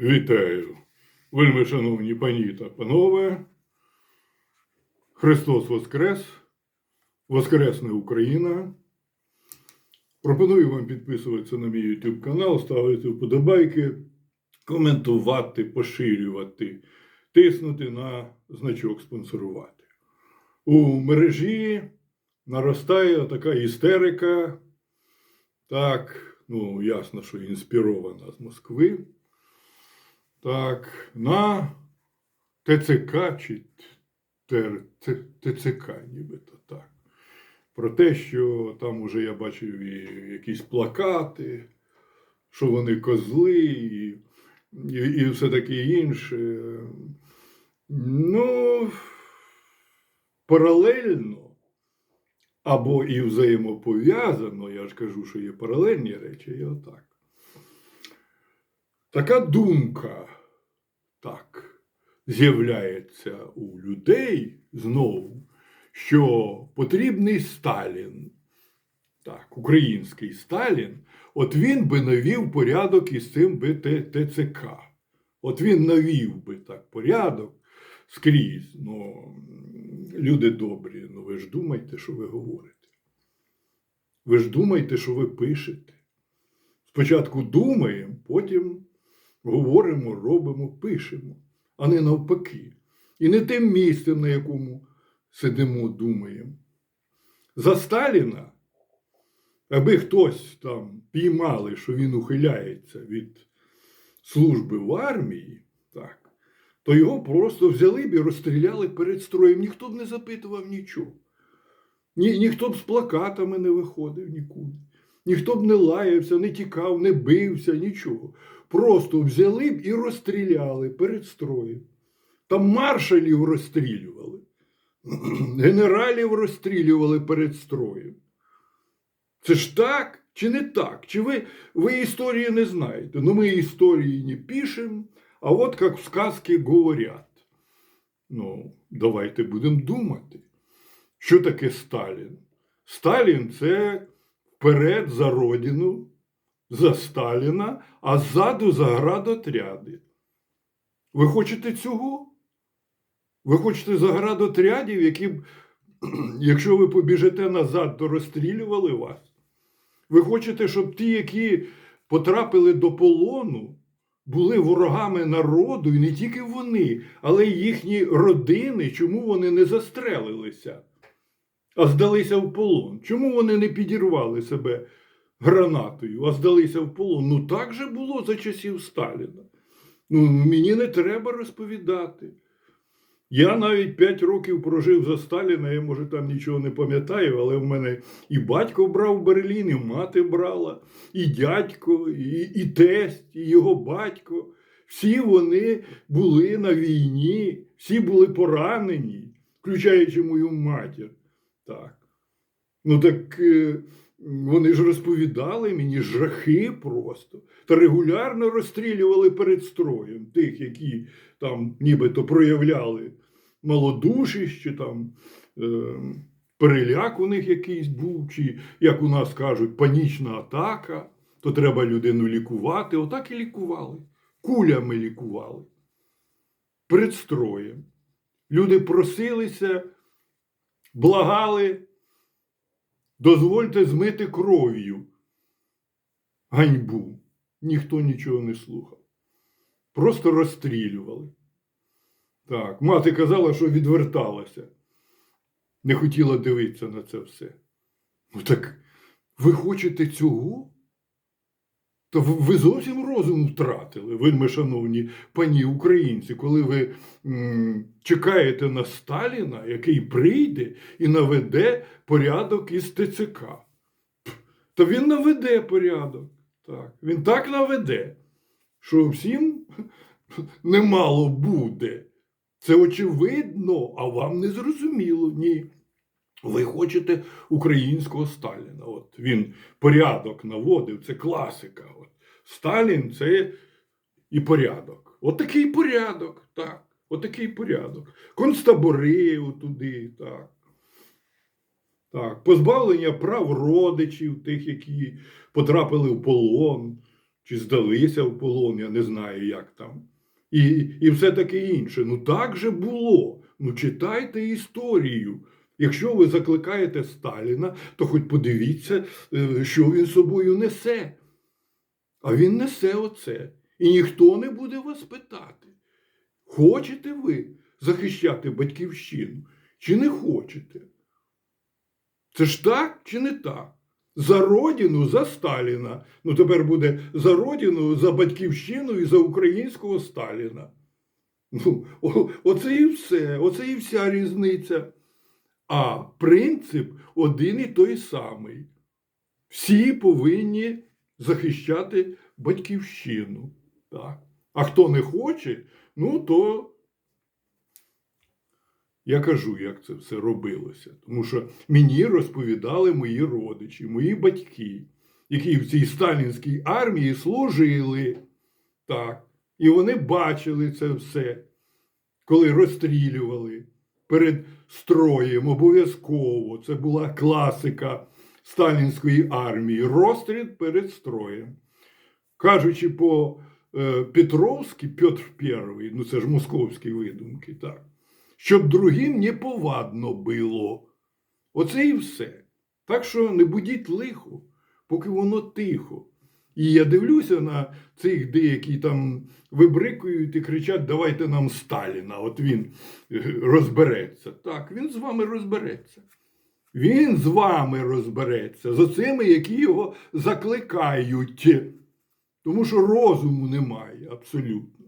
Вітаю, вельми шановні пані та панове. Христос Воскрес, Воскресне Україна. Пропоную вам підписуватися на мій YouTube канал, ставити вподобайки, коментувати, поширювати, тиснути на значок спонсорувати. У мережі наростає така істерика. Так, ну ясно, що інспірована з Москви. Так, на ТЦК чи ТЦК, нібито так. Про те, що там уже я бачив і якісь плакати, що вони козли і, і, і все таке інше. Ну, паралельно або і взаємопов'язано, я ж кажу, що є паралельні речі, і отак. Така думка з'являється у людей знову, що потрібний Сталін, так, український Сталін, от він би навів порядок із цим би ТЦК. От він навів би так порядок скрізь. Ну, люди добрі, ну ви ж думайте, що ви говорите. Ви ж думайте, що ви пишете. Спочатку думаємо, потім говоримо, робимо, пишемо, а не навпаки. І не тим місцем, на якому сидимо, думаємо. За Сталіна, аби хтось там піймали, що він ухиляється від служби в армії, так, то його просто взяли б і розстріляли перед строєм. Ніхто б не запитував нічого. Ні, ніхто б з плакатами не виходив нікуди. Ніхто б не лаявся, не тікав, не бився, нічого. Просто взяли б і розстріляли перед строєм. Там маршалів розстрілювали, генералів розстрілювали перед строєм. Це ж так чи не так? Чи ви, ви історії не знаєте? Ну, ми історії не пишемо, а от як в сказці говорять. Ну, давайте будемо думати. Що таке Сталін? Сталін це вперед за родину, за Сталіна, а ззаду за градотряди. Ви хочете цього? Ви хочете заградотрядів, які б, якщо ви побіжите назад, то розстрілювали вас? Ви хочете, щоб ті, які потрапили до полону, були ворогами народу, і не тільки вони, але й їхні родини, чому вони не застрелилися, а здалися в полон? Чому вони не підірвали себе гранатою, а здалися в полон? Ну так же було за часів Сталіна. Ну, мені не треба розповідати. Я навіть 5 років прожив за Сталіна, я може там нічого не пам'ятаю, але в мене і батько брав Берлін, і мати брала, і дядько, і, і тесть, і його батько. Всі вони були на війні, всі були поранені, включаючи мою матір. Так. Ну так е, вони ж розповідали мені жахи просто. Та регулярно розстрілювали перед строєм тих, які там нібито проявляли малодушість, чи там е, переляк у них якийсь був, чи, як у нас кажуть, панічна атака, то треба людину лікувати. Отак і лікували. Кулями лікували. Перед строєм. Люди просилися, благали, дозвольте змити кров'ю ганьбу. Ніхто нічого не слухав. Просто розстрілювали. Так, мати казала, що відверталася. Не хотіла дивитися на це все. Ну так ви хочете цього? То ви- ви зовсім розум втратили, вельми шановні пані українці, коли ви м, чекаєте на Сталіна, який прийде і наведе порядок із ТЦК. То він наведе порядок. Так. Він так наведе, що всім немало буде. Це очевидно, а вам не зрозуміло. Ні. Ви хочете українського Сталіна. От він порядок наводив, це класика. От. Сталін це і порядок. От порядок, так. От порядок. Концтабори отуди, так. Так, позбавлення прав родичів, тих, які потрапили в полон. чи здалися в полон, я не знаю, як там. І, і все таке інше. Ну так же було. Ну читайте історію. Якщо ви закликаєте Сталіна, то хоч подивіться, е, що він собою несе. А він несе оце. І ніхто не буде вас питати. Хочете ви захищати батьківщину, чи не хочете? Це ж так чи не так? За родину, за Сталіна. Ну тепер буде за родину, за батьківщину і за українського Сталіна. Ну, оце і все, оце і вся різниця. А принцип один і той самий. Всі повинні захищати батьківщину. Так. А хто не хоче, ну то я кажу, як це все робилося. Тому що мені розповідали мої родичі, мої батьки, які в цій сталінській армії служили. Так. І вони бачили це все, коли розстрілювали перед строєм обов'язково. Це була класика сталінської армії. Розстріл перед строєм. Кажучи по е, Петровськи, Петр I, ну це ж московські видумки, так, щоб другим не повадно було. Оце і все. Так що не будіть лихо, поки воно тихо. І я дивлюся на цих деякі там вибрикують і кричать: давайте нам Сталіна, от він е, розбереться. Так, він з вами розбереться. Він з вами розбереться, з цими, які його закликають. Тому що розуму немає абсолютно.